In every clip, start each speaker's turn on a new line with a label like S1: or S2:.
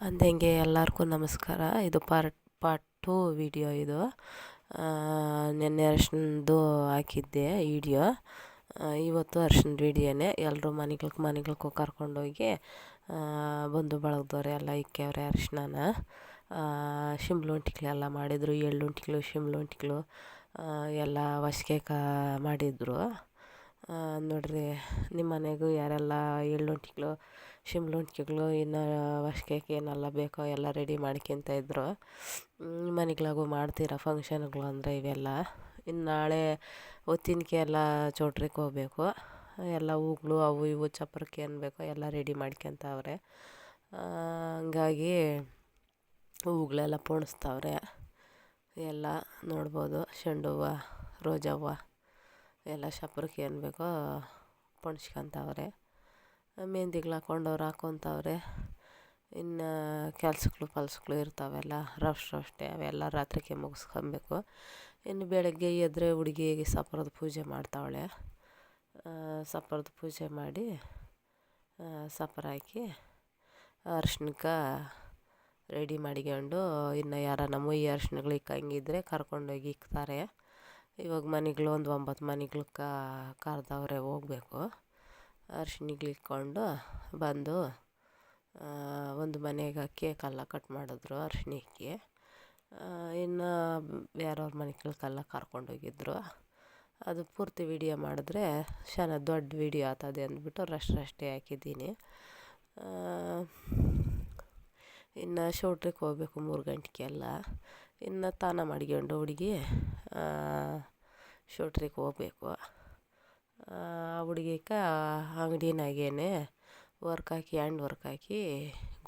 S1: ಅಂದಂಗೆ ಎಲ್ಲರಿಗೂ ನಮಸ್ಕಾರ. ಇದು ಪಾರ್ಟ್ ಪಾರ್ಟ್ ಟು ವಿಡಿಯೋ ಇದು. ನಿನ್ನೆ ಅರ್ಶನದು ಹಾಕಿದ್ದೆ ವಿಡಿಯೋ. ಇವತ್ತು ಅರ್ಶಿನದ ವಿಡಿಯೋನೇ. ಎಲ್ಲರೂ ಮನೆಗಳ್ಗೆ ಮನೆಗಳ್ಗೂ ಕರ್ಕೊಂಡೋಗಿ ಬಂಧು ಬಳಗದವ್ರೆ ಎಲ್ಲ, ಇಕ್ಕವ್ರೆ ಅರಿಶಿಣನ ಶಿಮ್ಲುಂಟಿಗಳೆಲ್ಲ ಮಾಡಿದರು ಎಳ್ಳುಂಟಿಗಳು ಶಿಮ್ಲುಂಟಿಗಳು ಎಲ್ಲ ಹೊಸ್ಗೆ ಕಾ, ಮಾಡಿದರು. ನೋಡಿರಿ ನಿಮ್ಮ ಮನೆಗೂ ಯಾರೆಲ್ಲ ಎಳ್ಳುಂಟಿಗಳು ಶಿಮ್ಲುಂಟಿಗಳು ಇನ್ನು ವರ್ಷಕ್ಕೆ ಏನೆಲ್ಲ ಬೇಕೋ ಎಲ್ಲ ರೆಡಿ ಮಾಡ್ಕೊತ ಇದ್ರು ಮನೆಗಳಾಗು ಮಾಡ್ತೀರಾ ಫಂಕ್ಷನ್ಗಳು ಅಂದರೆ ಇವೆಲ್ಲ. ಇನ್ನು ನಾಳೆ ಒತ್ತಿನಕೆ ಎಲ್ಲ ಚೌಟ್ರಿಗೆ ಹೋಗ್ಬೇಕು. ಎಲ್ಲ ಹೂಗಳು, ಅವು ಇವು ಚಪ್ರಕ್ಕೆ ಏನು ಬೇಕೋ ಎಲ್ಲ ರೆಡಿ ಮಾಡ್ಕೊತಾವ್ರೆ. ಹಂಗಾಗಿ ಹೂಗಳೆಲ್ಲ ಪೋಣಿಸ್ತಾವ್ರೆ. ಎಲ್ಲ ನೋಡ್ಬೋದು ಚೆಂಡು ಹೂವು ರೋಜಾ ಹೂವು ಎಲ್ಲ ಚಪ್ರಕ್ಕೆ ಏನು ಬೇಕೋ ಪೊಣ್ಸ್ಕೊಂತವ್ರೆ ಮೆಹಂದಿಗಳು ಹಾಕೊಂಡವ್ರು ಹಾಕೊತವ್ರೆ. ಇನ್ನು ಕೆಲ್ಸಗಳು ಪಲ್ಸಗಳು ಇರ್ತಾವೆಲ್ಲ ರಫ್ ರಫ್ಟೆ ಅವೆಲ್ಲ ರಾತ್ರಿಗೆ ಮುಗಿಸ್ಕೊಬೇಕು. ಇನ್ನು ಬೆಳಗ್ಗೆ ಎದ್ರೆ ಹುಡುಗಿಗೆ ಸಪ್ರದ ಪೂಜೆ ಮಾಡ್ತಾವಳೆ. ಸಪ್ರದ ಪೂಜೆ ಮಾಡಿ ಸಪ್ರ ಹಾಕಿ, ಅರ್ಶಿಣಕ್ಕೆ ರೆಡಿ ಮಾಡಿಕೊಂಡು ಇನ್ನು ಯಾರ ನಮ್ಮ ಈ ಅರ್ಶಿಣಗಳು ಇಕ್ಕಂಗಿದ್ರೆ ಕರ್ಕೊಂಡೋಗಿ ಇಕ್ತಾರೆ. ಇವಾಗ ಮನೆಗಳು ಒಂದು ಒಂಬತ್ತು ಮನೆಗಳ್ಗೆ ಕರೆದವ್ರೆ ಹೋಗ್ಬೇಕು. ಅರ್ಶಿಣಿಗಳು ಇಕ್ಕೊಂಡು ಬಂದು ಒಂದು ಮನೆಗೆ ಕೇಕೆಲ್ಲ ಕಟ್ ಮಾಡಿದ್ರು ಅರ್ಶಿನಿಗೆ ಇನ್ನು ಬೇರೆಯವ್ರ ಮನೆಗಳಿಗೆಲ್ಲ ಕರ್ಕೊಂಡೋಗಿದ್ರು ಅದು ಪೂರ್ತಿ ವಿಡಿಯೋ ಮಾಡಿದ್ರೆ ಶನ ದೊಡ್ಡ ವಿಡಿಯೋ ಆತದೆ ಅಂದ್ಬಿಟ್ಟು ರಶ್ ರಷ್ಟೇ ಹಾಕಿದ್ದೀನಿ. ಇನ್ನು ಶೌಟ್ರಿಗೆ ಹೋಗ್ಬೇಕು ಮೂರು ಗಂಟೆಗೆಲ್ಲ. ಇನ್ನು ತಾನ ಮಾಡ್ಕೊಂಡು ಹುಡುಗಿ ಶೌಟ್ರಿಗೆ ಹೋಗ್ಬೇಕು. ಆ ಹುಡುಗಿಗೆ ಅಂಗಡಿನಾಗೇನೆ ವರ್ಕ್ ಹಾಕಿ, ಹ್ಯಾಂಡ್ ವರ್ಕ್ ಹಾಕಿ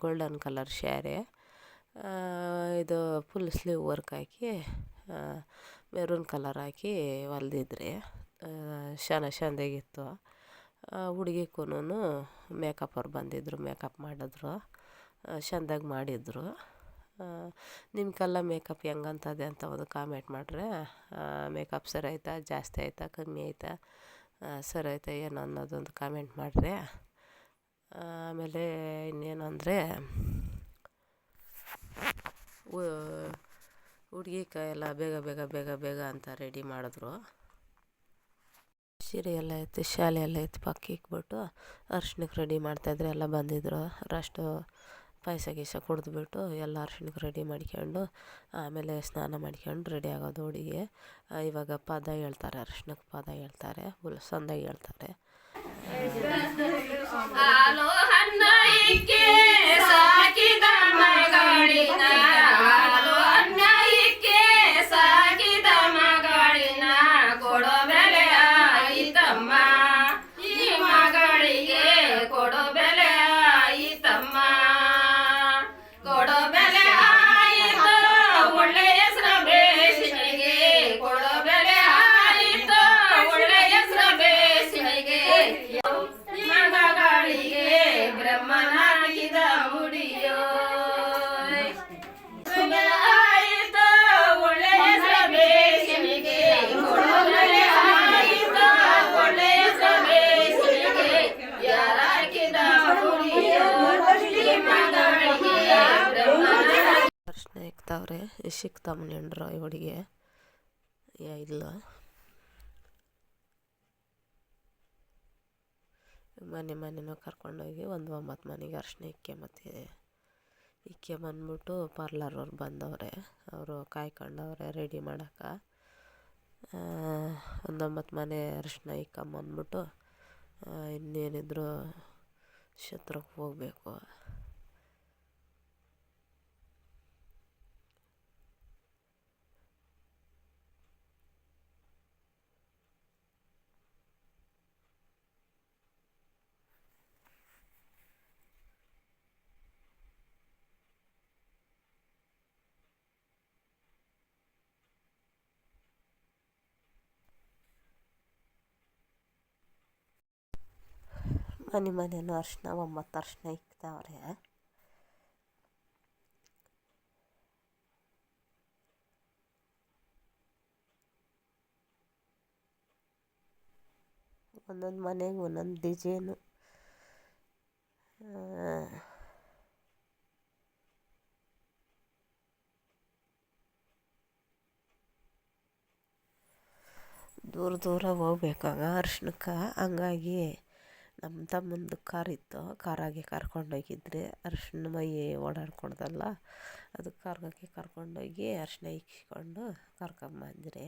S1: ಗೋಲ್ಡನ್ ಕಲರ್ ಸ್ಯಾರೆ ಇದು ಫುಲ್ ಸ್ಲೀವ್ ವರ್ಕ್ ಹಾಕಿ ಮೆರೂನ್ ಕಲರ್ ಹಾಕಿ ಹೊಲ್ದಿದ್ರಿ ಶಾನ ಹುಡುಗಿಗೂ ಮೇಕಪ್ ಅವ್ರು ಬಂದಿದ್ದರು ಮೇಕಪ್ ಮಾಡಿದ್ರು ಚಂದಾಗಿ ಮಾಡಿದರು. ನಿಮ್ಗೆಲ್ಲ ಮೇಕಪ್ ಹೆಂಗಂತದೆ ಅಂತ ಒಂದು ಕಾಮೆಂಟ್ ಮಾಡ್ರೆ. ಮೇಕಪ್ ಸರಿ ಆಯ್ತಾ? ಜಾಸ್ತಿ ಆಯ್ತಾ? ಕಮ್ಮಿ ಆಯ್ತಾ? ಸರಿ ಆಯ್ತಾ? ಏನು ಅನ್ನೋದೊಂದು ಕಾಮೆಂಟ್ ಮಾಡ್ರೆ. ಆಮೇಲೆ ಇನ್ನೇನು ಅಂದರೆ ಹುಡುಗಿ ಎಲ್ಲ ಬೇಗ ಬೇಗ ಬೇಗ ಬೇಗ ಅಂತ ರೆಡಿ ಮಾಡಿದ್ರು. ಸೀರೆ ಎಲ್ಲ ಇತ್ತು ಶಾಲೆ ಎಲ್ಲ ಇತ್ತು ಪಕ್ಕ ಇಕ್ಬಿಟ್ಟು ಅರ್ಶಿಣಕ್ಕೆ ರೆಡಿ ಮಾಡ್ತಾಯಿದ್ರೆ ಎಲ್ಲ ಬಂದಿದ್ದರು ರಷ್ಟು ಪಾಯಸ ಗೀಸ ಕುಡಿದ್ಬಿಟ್ಟು ಎಲ್ಲ ಅರ್ಶಿಣಕ್ಕೆ ರೆಡಿ ಮಾಡ್ಕೊಂಡು, ಆಮೇಲೆ ಸ್ನಾನ ಮಾಡ್ಕೊಂಡು ರೆಡಿ ಆಗೋದು ಹುಡುಗಿ. ಇವಾಗ ಪದ ಹೇಳ್ತಾರೆ, ಅರ್ಶಿಣಕ್ಕೆ ಪದ ಹೇಳ್ತಾರೆ ಸಂದಾಗಿ ಹೇಳ್ತಾರೆ.
S2: ಸಾಕಿದ
S1: ಅರ್ಶಿಣ ಇಕ್ತಾವ್ರೆ ತಗೊಂಡ್ರು ಇವಳಿಗೆ ಇಲ್ಲ. ಮನೆ ಮನೆನೂ ಕರ್ಕೊಂಡೋಗಿ ಒಂದು ಒಂಬತ್ತು ಮನೆಗೆ ಅರ್ಶಿಣ ಇಕ್ಕೆ ಬಂದ್ಬಿಟ್ಟು ಪಾರ್ಲರವ್ರು ಬಂದವ್ರೆ. ಅವರು ಕಾಯ್ಕೊಂಡವ್ರೆ ರೆಡಿ ಮಾಡೋಕೆ ಒಂದೊಂಬತ್ತು ಮನೆ ಅರಿಶಿನ ಇಕ್ಕಂಬಂದ್ಬಿಟ್ಟು ಇನ್ನೇನಿದ್ರು ಛತ್ರಕ್ಕೆ ಹೋಗ್ಬೇಕು. ಮನೆ ಮನೆಯೂ ಅರ್ಶಿನ ಒಂಬತ್ತು ಅರ್ಶಿನ ಇಕ್ತಾವ್ರೆ. ಒಂದೊಂದು ಮನೆಗೆ ಒಂದೊಂದು ಡಿಸೈನು ದೂರ ದೂರ ಹೋಗ್ಬೇಕಾಗ ಅರ್ಶಿಣಕ್ಕೆ. ಹಂಗಾಗಿ ನಮ್ಮ ತಮ್ಮಂದು ಕಾರ್ ಇತ್ತು. ಕಾರಾಗೆ ಕರ್ಕೊಂಡೋಗಿದ್ರಿ ಅರ್ಶಿಣ ಮೈ ಓಡಾಡ್ಕೊಡ್ದಲ್ಲ. ಅದು ಕಾರ್ಗಕ್ಕೆ ಕರ್ಕೊಂಡೋಗಿ ಅರ್ಶಿಣ ಇಕ್ಕಿಕೊಂಡು ಕರ್ಕೊಂಬಂದ್ರಿ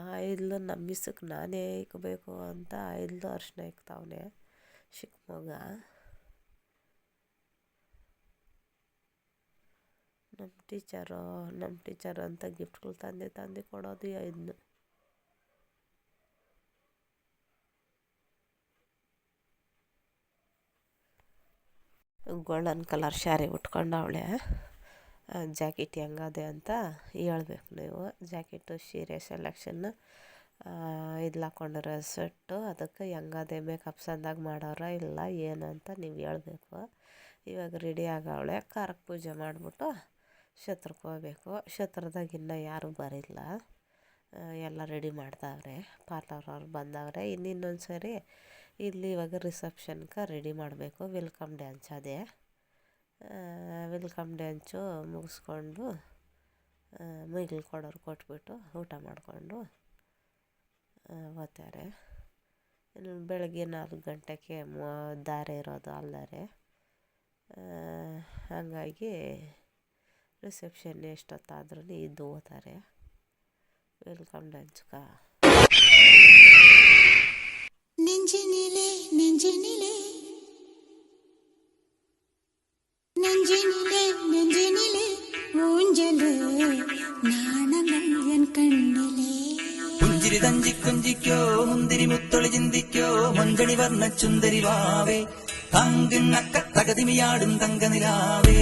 S1: ಆಯಿಲ್ ನಮ್ಮ ಮಿಸ್ಸಕ್ಕೆ ನಾನೇ ಇಕ್ಬೇಕು ಅಂತ ಆಯಿಲ್ದು ಅರ್ಶಿನ ಇಕ್ತಾವನೆ. ಚಿಕ್ಕ ಮಗ ನಮ್ಮ ಟೀಚರು ನಮ್ಮ ಟೀಚರ್ ಅಂತ ಗಿಫ್ಟ್ಗಳು ತಂದೆ, ತಂದು ಕೊಡೋದು ಇದನ್ನು ಗೋಲ್ಡನ್ ಕಲರ್ ಸ್ಯಾರಿ ಉಟ್ಕೊಂಡವಳೆ ಜಾಕೆಟ್ ಹೆಂಗದೆ ಅಂತ ಹೇಳ್ಬೇಕು ನೀವು. ಜಾಕೆಟು ಸೀರೆ ಸೆಲೆಕ್ಷನ್ ಇದು ಹಾಕೊಂಡಿರೋ ಸೆಟ್ಟು, ಅದಕ್ಕೆ ಹೆಂಗದೆ ಮೇಕಪ್ ಸಂದಾಗ ಮಾಡೋರ ಇಲ್ಲ, ಏನು ಅಂತ ನೀವು ಹೇಳಬೇಕು. ಇವಾಗ ರೆಡಿ ಆಗವಳೆ ಖಾರಕ್ಕೆ ಪೂಜೆ ಮಾಡಿಬಿಟ್ಟು ಛತ್ರಕ್ಕೆ ಹೋಗ್ಬೇಕು. ಛತ್ರದಾಗ ಇನ್ನೂ ಯಾರೂ ಬರಿಲ್ಲ. ಎಲ್ಲ ರೆಡಿ ಮಾಡ್ತಾವ್ರೆ ಪಾರ್ಲರ್ ಅವ್ರು ಬಂದವ್ರೆ. ಇನ್ನು ಇನ್ನೊಂದು ಸರಿ ಇಲ್ಲಿ ಇವಾಗ ರಿಸೆಪ್ಷನ್ಗೆ ರೆಡಿ ಮಾಡಬೇಕು. ವೆಲ್ಕಮ್ ಡ್ಯಾನ್ಸ್ ಅದೇ. ವೆಲ್ಕಮ್ ಡ್ಯಾನ್ಸು ಮುಗಿಸ್ಕೊಂಡು ಮೈಗಿಲ್ ಕೊಡೋರು ಕೊಟ್ಬಿಟ್ಟು ಊಟ ಮಾಡಿಕೊಂಡು ಹೋಗ್ತಾರೆ. ಇನ್ನು ಬೆಳಗ್ಗೆ ನಾಲ್ಕು ಗಂಟೆಗೆ ದಾರೆ ಇರೋದು ಅಲ್ಲರೆ ಹಾಗಾಗಿ ರಿಸೆಪ್ಷನ್ ಎಷ್ಟೊತ್ತಾದ್ರೂ ಇದ್ದು ಹೋಗ್ತಾರೆ ವೆಲ್ಕಮ್ ಡ್ಯಾನ್ಸ್ಗೆ
S3: നെഞ്ചിനിലെ നെഞ്ചിനിലെ നെഞ്ചിനിലെ നെഞ്ചിനിലെ ഊഞ്ചല് നാണമയ്യൻ കണ്ണിലെ
S4: പുഞ്ചിരി തഞ്ചി കുഞ്ചിക്കോ മുന്തിരി മുത്തൊളി ചിന്തിക്കോ മഞ്ചണി വർണ്ണ ചുന്ദരി വാവേ തങ്കിണ്ണക്ക തകതിമിയാടും തങ്കനിലാവേ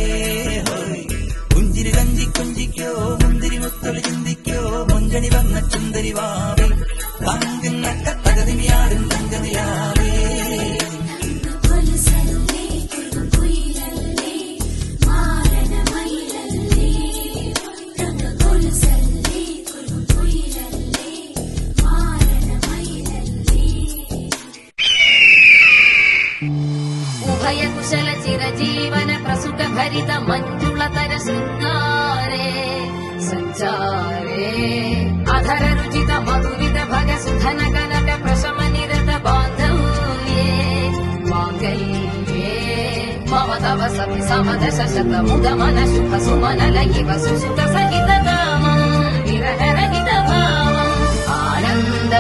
S4: മുന്തിരി കഞ്ചി കുഞ്ചിക്കോ മുന്തിരി മുത്തൊളി ചിന്തിക്കോ മുഞ്ചണി വന്ന ചുന്തരി വാവേ. പങ്കിന്നക്ക തകതിമിയാടും
S5: തങ്കതിയാവേ ഉഭയകുശല ചിരജീവന सुख मञ्जुलतर सुन्दरे सञ्चारे अधररुचित मधुरित भर सुधन कनट प्रशम निरट बान्धू वाकै मम तव सि समद शुभ सुमनल इव रसुसुख सहित निरनगित आनन्द